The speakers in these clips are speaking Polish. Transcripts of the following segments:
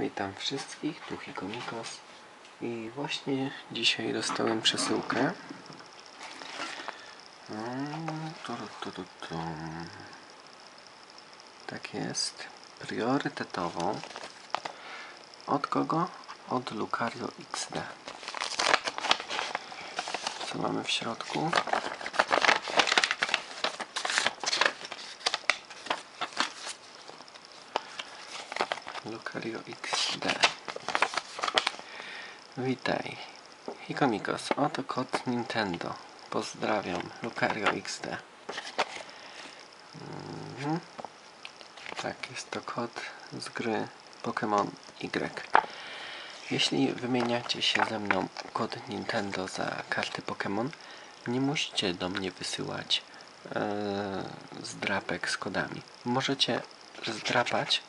Witam wszystkich, tu Hikomikos i właśnie dzisiaj dostałem przesyłkę. Tu, tu, tu, tu. Tak jest. Priorytetową. Od kogo? Od Lucario XD. Co mamy w środku? Lucario XD. Witaj. Hikomikos, oto kod Nintendo. Pozdrawiam, Lucario XD. Mhm. Tak, jest to kod z gry Pokémon Y. Jeśli wymieniacie się ze mną kod Nintendo za karty Pokémon, nie musicie do mnie wysyłać e, zdrapek z kodami. Możecie zdrapać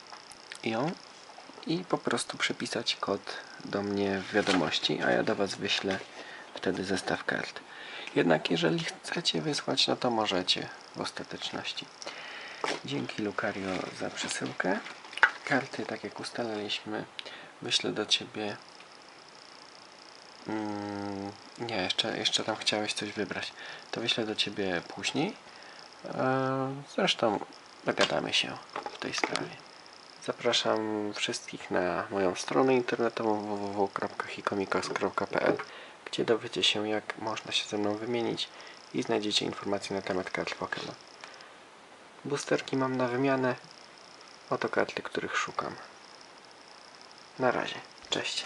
ją i po prostu przepisać kod do mnie w wiadomości, a ja do Was wyślę wtedy zestaw kart. Jednak jeżeli chcecie wysłać, no to możecie w ostateczności. Dzięki Lucario za przesyłkę. Karty, tak jak ustaliliśmy, wyślę do Ciebie. Mm, nie, jeszcze, jeszcze tam chciałeś coś wybrać. To wyślę do Ciebie później. E, Zresztą dogadamy się w tej sprawie. Zapraszam wszystkich na moją stronę internetową www.hikomikos.pl gdzie dowiecie się jak można się ze mną wymienić i znajdziecie informacje na temat kart Pokémon. Boosterki mam na wymianę. Oto karty, których szukam. Na razie. Cześć.